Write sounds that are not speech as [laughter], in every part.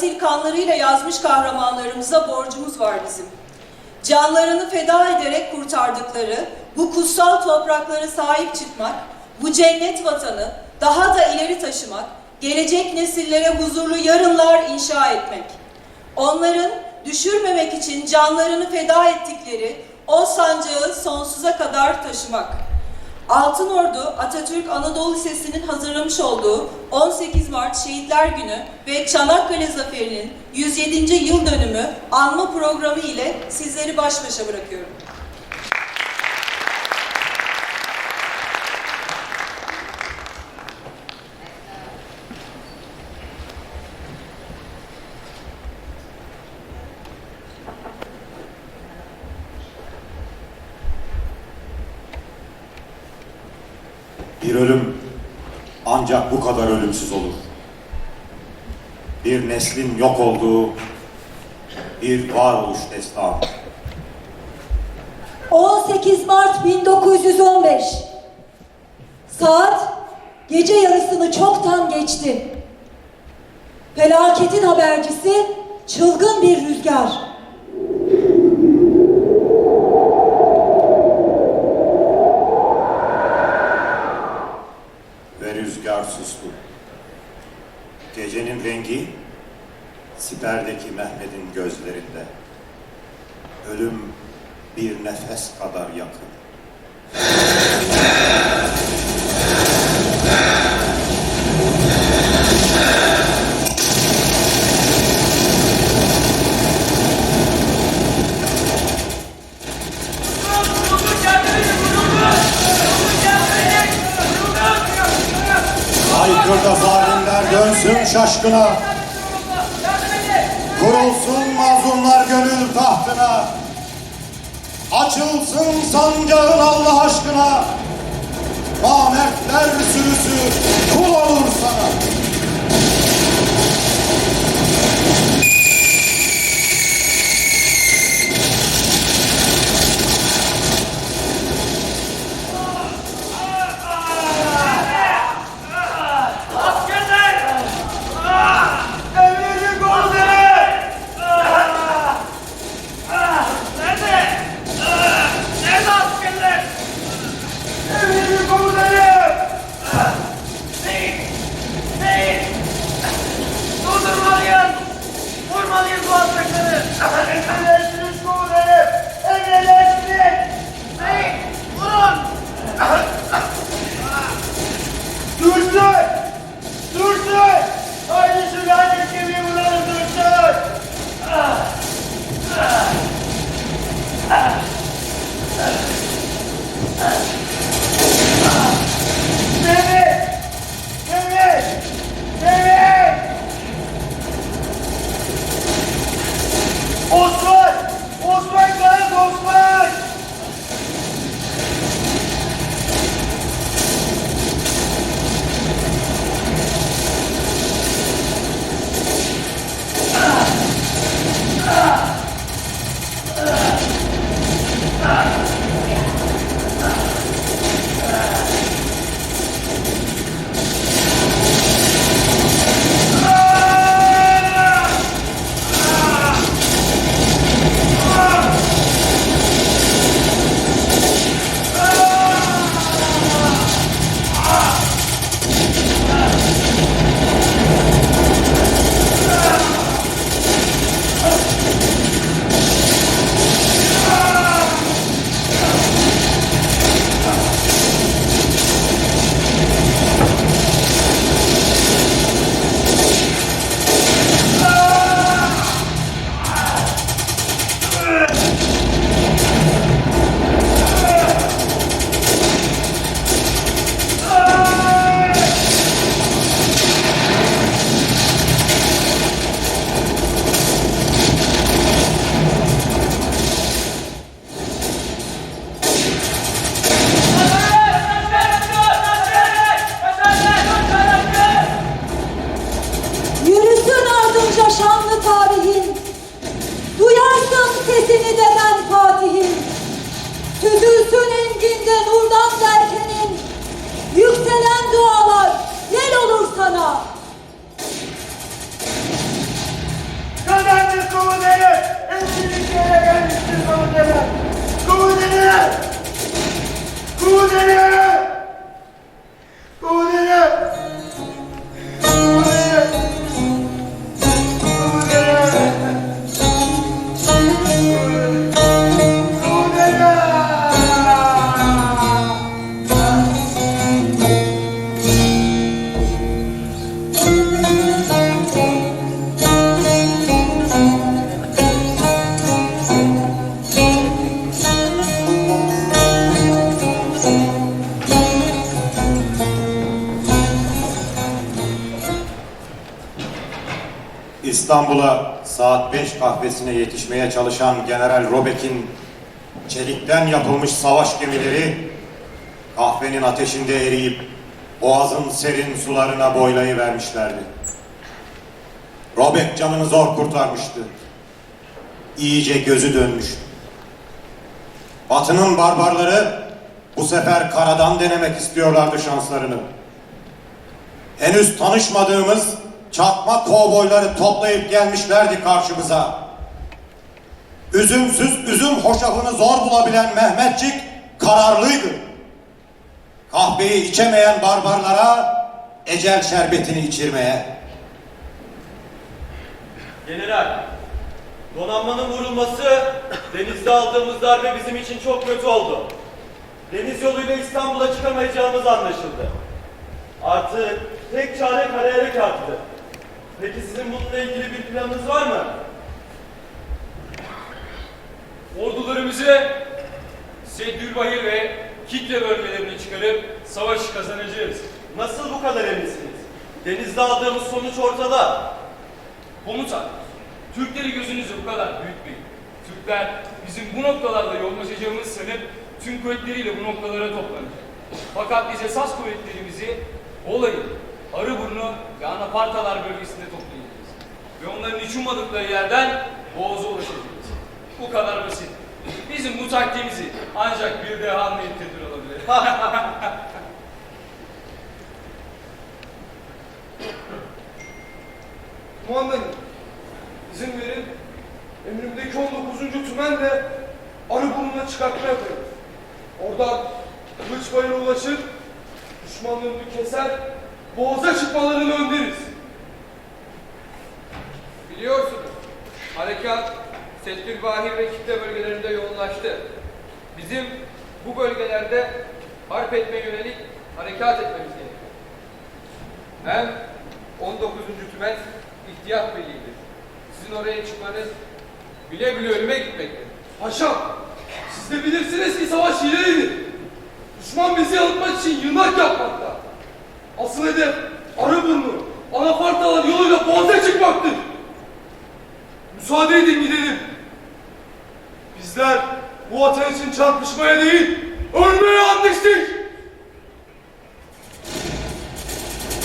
Asil kanlarıyla yazmış kahramanlarımıza borcumuz var bizim. Canlarını feda ederek kurtardıkları bu kutsal topraklara sahip çıkmak, bu cennet vatanı daha da ileri taşımak, gelecek nesillere huzurlu yarınlar inşa etmek. Onların düşürmemek için canlarını feda ettikleri o sancağı sonsuza kadar taşımak. Altın Ordu Atatürk Anadolu Lisesi'nin hazırlamış olduğu 18 Mart Şehitler Günü ve Çanakkale Zaferi'nin 107. yıl dönümü anma programı ile sizleri baş başa bırakıyorum. Bir ölüm ancak bu kadar ölümsüz olur. Bir neslin yok olduğu bir varoluş destanı. 18 Mart 1915. Saat gece yarısını çoktan geçti. Felaketin habercisi çılgın bir rüzgar. Ve rüzgar sustu. Gecenin rengi siperdeki Mehmet'in gözlerinde. Ölüm bir nefes kadar yakın. Şaşkına. Kurulsun mazlumlar gönül tahtına. Açılsın sancağın Allah aşkına. Namertler sürüsü kul olur sana. Kahvesine yetişmeye çalışan General Robek'in çelikten yapılmış savaş gemileri kahvenin ateşinde eriyip boğazın serin sularına boylayı vermişlerdi. Robek canını zor kurtarmıştı. İyice gözü dönmüş. Batı'nın barbarları bu sefer karadan denemek istiyorlardı şanslarını. Henüz tanışmadığımız çakma kovboyları toplayıp gelmişlerdi karşımıza. Üzümsüz üzüm hoşafını zor bulabilen Mehmetçik kararlıydı. Kahveyi içemeyen barbarlara ecel şerbetini içirmeye. General, donanmanın vurulması denizde aldığımız darbe bizim için çok kötü oldu. Deniz yoluyla İstanbul'a çıkamayacağımız anlaşıldı. Artı tek çare kara harekattı. Peki sizin bununla ilgili bir planınız var mı? Ordularımızı Seddülbahir ve Kitle bölgelerine çıkarıp savaşı kazanacağız. Nasıl bu kadar eminsiniz? Denizde aldığımız sonuç ortada. Komutan, Türkleri gözünüzü bu kadar büyütmeyin. Türkler bizim bu noktalarda yoğunlaşacağımız sanıp tüm kuvvetleriyle bu noktalara toplanacak. Fakat biz esas kuvvetlerimizi olayın Arıburnu ve Anapartalar bölgesinde toplayacağız. Ve onların hiç ummadıkları yerden Boğaz'a ulaşacağız. Bu kadar basit. Bizim bu taktiğimizi ancak bir deha anlayıp olabilir. [laughs] Kumandanım, izin verin. Emrimdeki 19. tümenle Arıburnu'na çıkartma yaparım. Oradan Kılıçbayır'a ulaşır, düşmanlarını keser, boğaza çıkmalarını öndeririz. Biliyorsunuz, harekat Settülbahir ve kitle bölgelerinde yoğunlaştı. Bizim bu bölgelerde harp etmeye yönelik harekat etmemiz gerekiyor. Hem 19. tümen ihtiyat birliğidir. Sizin oraya çıkmanız bile bile ölüme gitmektir. Paşam, siz de bilirsiniz ki savaş hilelidir. Düşman bizi yanıltmak için yığınak yapmakta. Asıl hedef Arıburnu, Anafartalar yoluyla boğaza çıkmaktır. Müsaade edin gidelim. Bizler bu vatan için çarpışmaya değil, ölmeye anlaştık.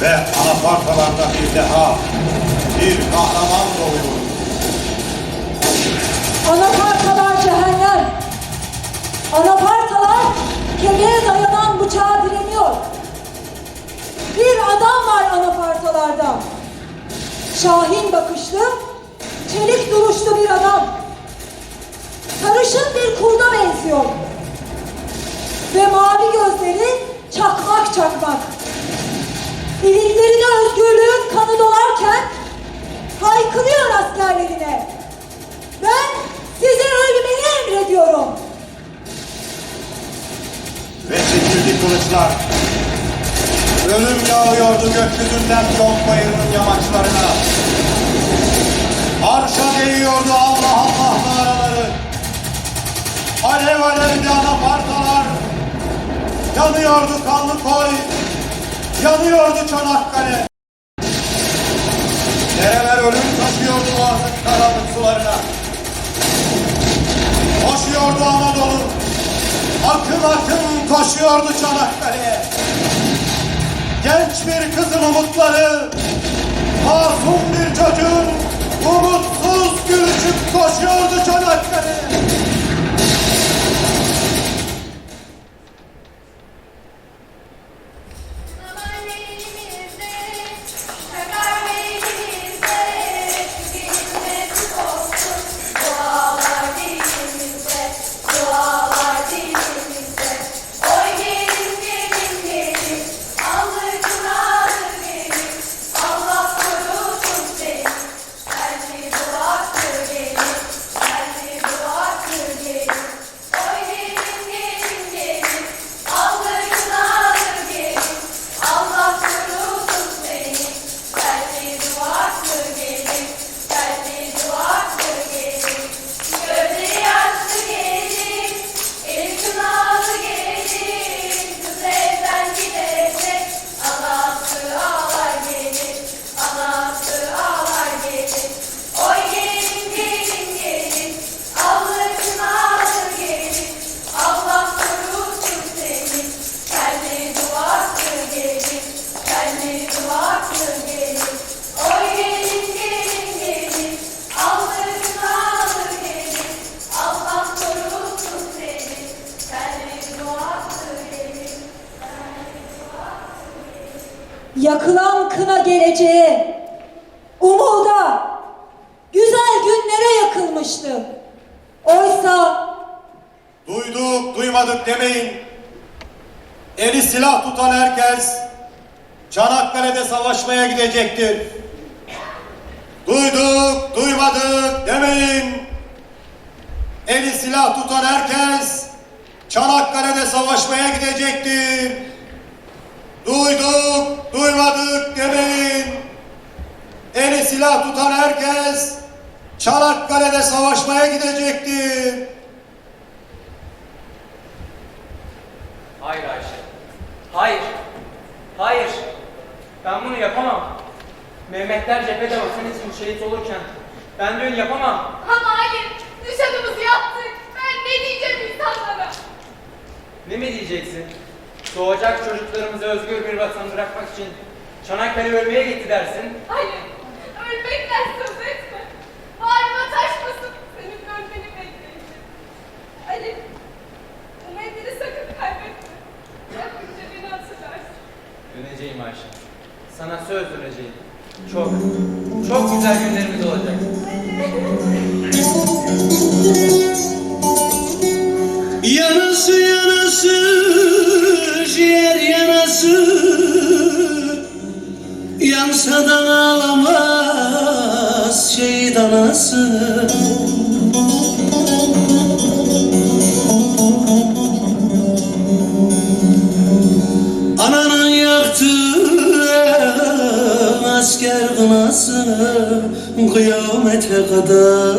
Ve anafartalarda bir daha bir kahraman doğuyor. Anapartalar cehennem. Anapartalar kemiğe dayanan bıçağa direniyor. Bir adam var anapartalarda. Şahin bakışlı, çelik duruşlu bir adam. Sarışın bir kurda benziyor. Ve mavi gözleri çakmak çakmak. Iliklerine özgürlüğün kanı dolarken haykırıyor askerlerine. Ben size ölmeni emrediyorum. Ve çekildi kılıçlar. Ölüm yağıyordu gökyüzünden yok bayırının yamaçlarına. Arşa değiyordu Allah Allah alevdi anapartalar. Yanıyordu kanlı koy. Yanıyordu Çanakkale. Dereler ölüm taşıyordu boğazın karanlık sularına. Koşuyordu Anadolu. Akın akın koşuyordu Çanakkale'ye. Genç bir kızın umutları, masum bir çocuğun umutsuz gülüşüp koşuyordu Çanakkale'ye. Yakılan kına geleceğe, umuda, güzel günlere yakılmıştı. Oysa Duyduk, duymadık demeyin. Eli silah tutan herkes Çanakkale'de savaşmaya gidecektir. Duyduk, duymadık demeyin. Eli silah tutan herkes Çanakkale'de savaşmaya gidecektir. Duyduk, duymadık demeyin. Eli silah tutan herkes Çanakkale'de savaşmaya gidecektir. Hayır Ayşe. Hayır. Hayır. Ben bunu yapamam. Mehmetler cephede vatan için şehit olurken ben düğün yapamam. Ama hayır, nişanımızı yaptık. Ben ne diyeceğim insanlara? Ne mi diyeceksin? Doğacak çocuklarımıza özgür bir vatan bırakmak için Çanakkale ölmeye gitti dersin. Hayır, ölmekten söz etme. Bağrıma taşmasın senin ölmeni bekleyeceğim. Ali, umudunu sakın kaybetme. Yapınca beni hatırlarsın. Döneceğim Ayşe. Sana söz döneceğim. Çok, çok güzel günlerimiz olacak. Yanası [laughs] Yansa da ağlamaz şehit anası. Ananın yaktığı asker kınası. Kıyamete kadar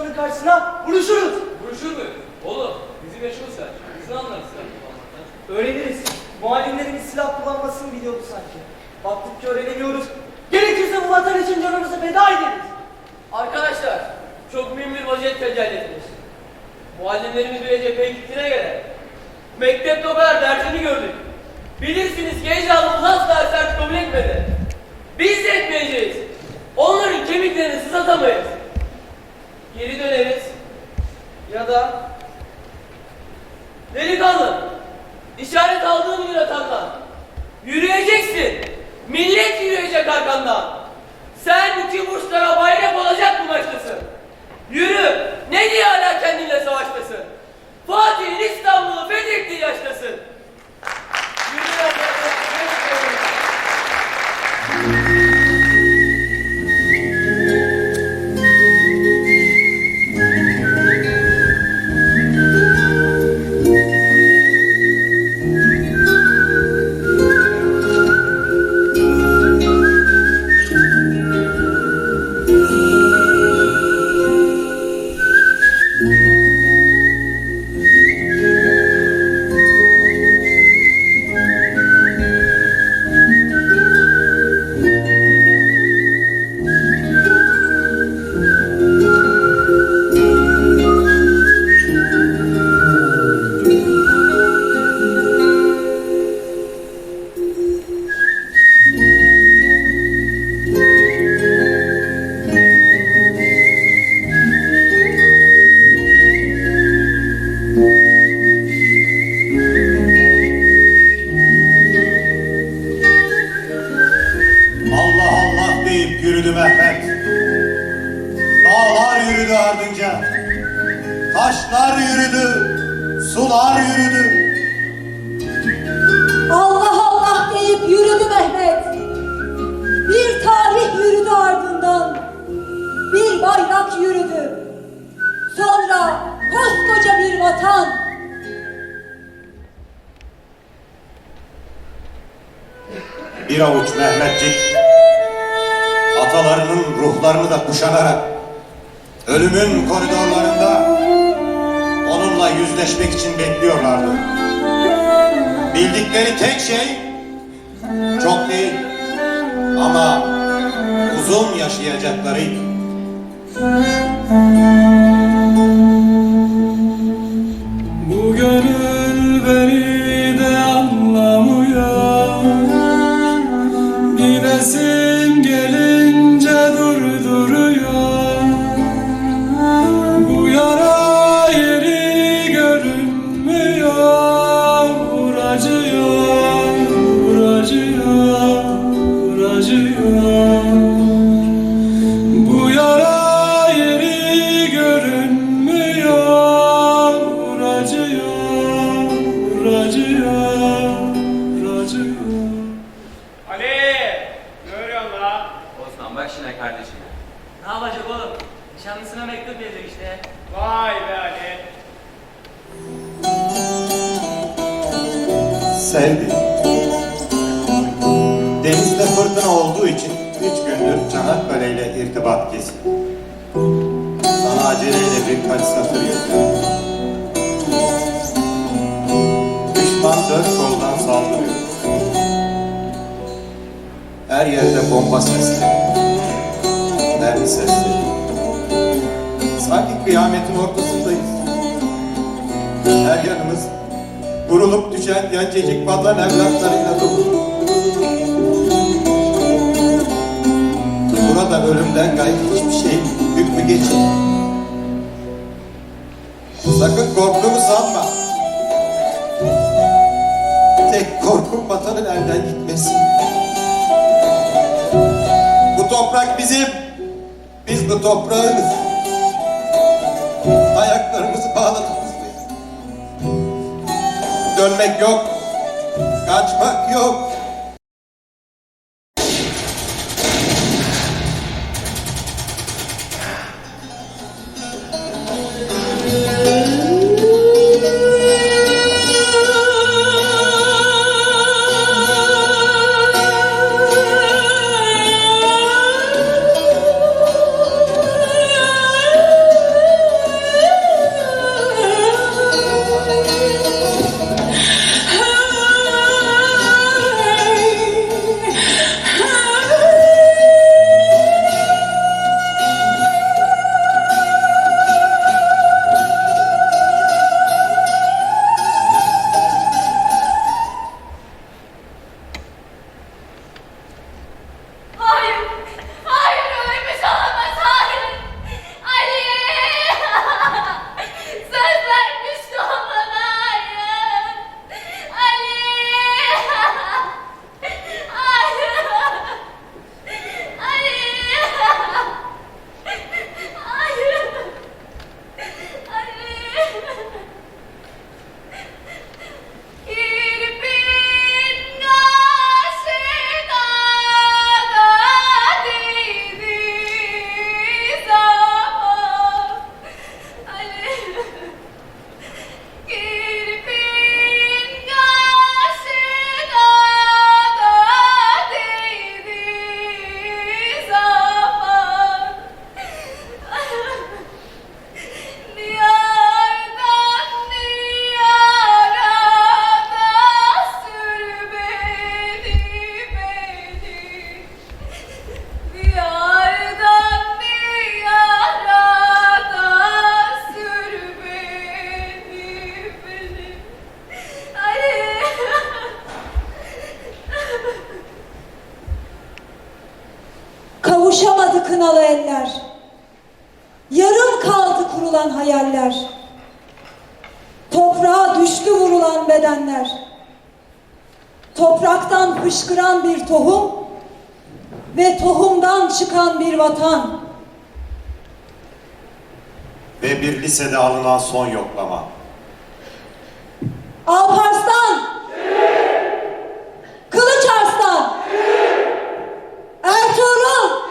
düşmanın karşısına. Vuruşuruz. Vuruşur mu? Oğlum bizim yaşımız kaç? Biz ne anlarız sen? Öğreniriz. Muallimlerimiz silah kullanmasını biliyordu sanki. Baktık ki öğrenemiyoruz. Gerekirse bu vatan için canımızı feda ederiz. Arkadaşlar, çok mühim bir vaziyet tecelli etmiş. Muallimlerimiz bile cepheye gittiğine göre, mektepte o kadar dersini gördük. Bilirsiniz ki ecdadımız asla sert kabul etmedi. Biz de etmeyeceğiz. Onların kemiklerini sızlatamayız. Geri döneriz. Ya da... Delikanlı, işaret aldığın gün atandan. Yürüyeceksin. Millet yürüyecek arkandan. Sen iki burçlara bayrak olacak bu maçtasın. Yürü. Ne diye hala kendinle savaştasın? Fatih'in İstanbul'u fethettiği yaştasın. Yürü uzun yaşayacaklarıydı. Selvi. Denizde fırtına olduğu için üç gündür Çanakkale ile irtibat kesin. Sana aceleyle birkaç satır yazıyorum. Düşman dört koldan saldırıyor. Her yerde bomba sesleri. Mermi sesleri. Sanki kıyametin ortasındayız. Her yanımız vurulup düşen gencecik vatan evlatlarıyla dolu. Burada ölümden gayrı hiçbir şey hükmü geçin. Sakın korktuğumu sanma. Tek korkum vatanın elden gitmesi. Bu toprak bizim. Biz bu toprağınız. Ayaklarımızı bağladık. Dönmek yok. Kaçmak yok. Lisede alınan son yoklama. Alparslan! Kılıç Arslan! Ertuğrul!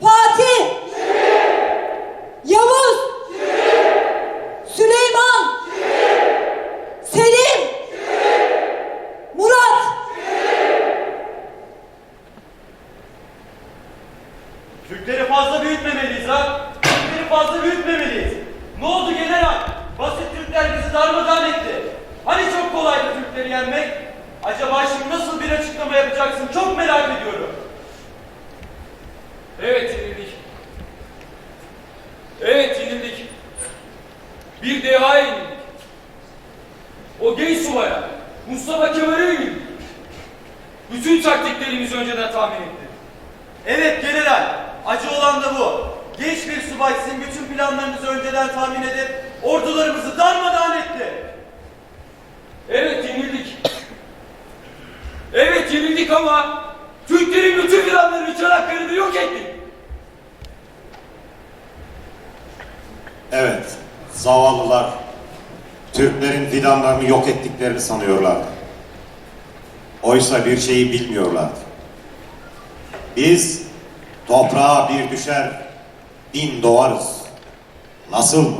Fatih! Yavuz! Süleyman! Selim! Murat! Türkleri fazla büyütmemeliyiz ha. Türkleri fazla büyütmemeliyiz. Ne oldu general? Basit Türkler bizi darmadağın etti. Hani çok kolaydı Türkleri yenmek? Acaba şimdi nasıl bir açıklama yapacaksın? Çok merak ediyorum. Evet yenildik. Evet yenildik. Bir dehaya yenildik. O genç subaya, Mustafa Kemal'e yenildik. Bütün taktiklerimizi önceden tahmin etti. Evet general. Acı olan da bu. Genç bir subay sizin bütün planlarınızı önceden tahmin edip ordularımızı darmadağın etti. Evet yenildik. Evet yenildik ama Türklerin bütün planlarını Çanakkale'de yok ettik. Evet, zavallılar Türklerin fidanlarını yok ettiklerini sanıyorlardı. Oysa bir şeyi bilmiyorlardı. Biz toprağa bir düşer, bin doğarız. Nasıl mı?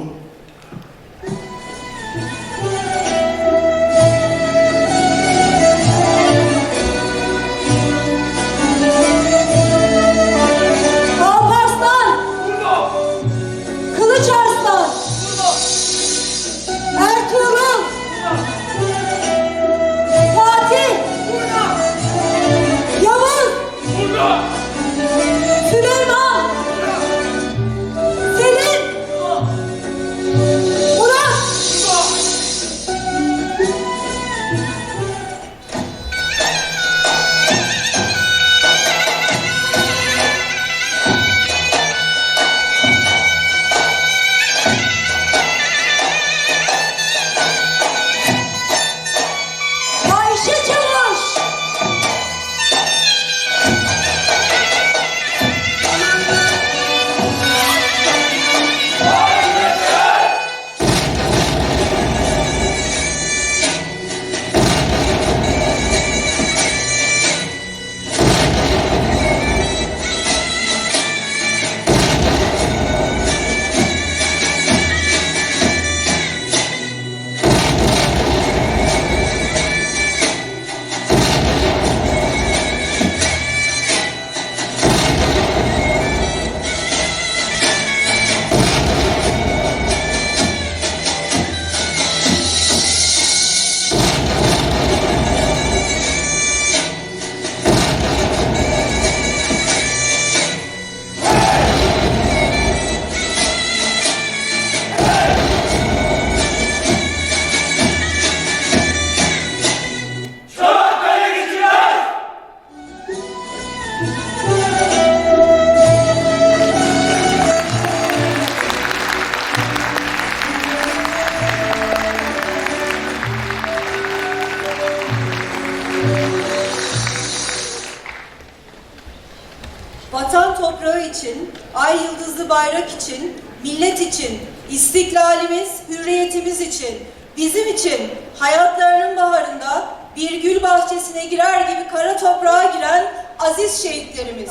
İçin, ay yıldızlı bayrak için, millet için, istiklalimiz, hürriyetimiz için, bizim için hayatlarının baharında bir gül bahçesine girer gibi kara toprağa giren aziz şehitlerimiz.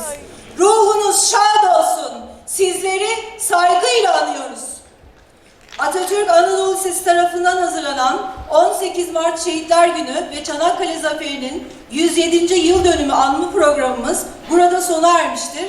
Ruhunuz şad olsun. Sizleri saygıyla anıyoruz. Atatürk Anadolu Lisesi tarafından hazırlanan 18 Mart Şehitler Günü ve Çanakkale Zaferi'nin 107. yıl dönümü anma programımız burada sona ermiştir.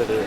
ഒരു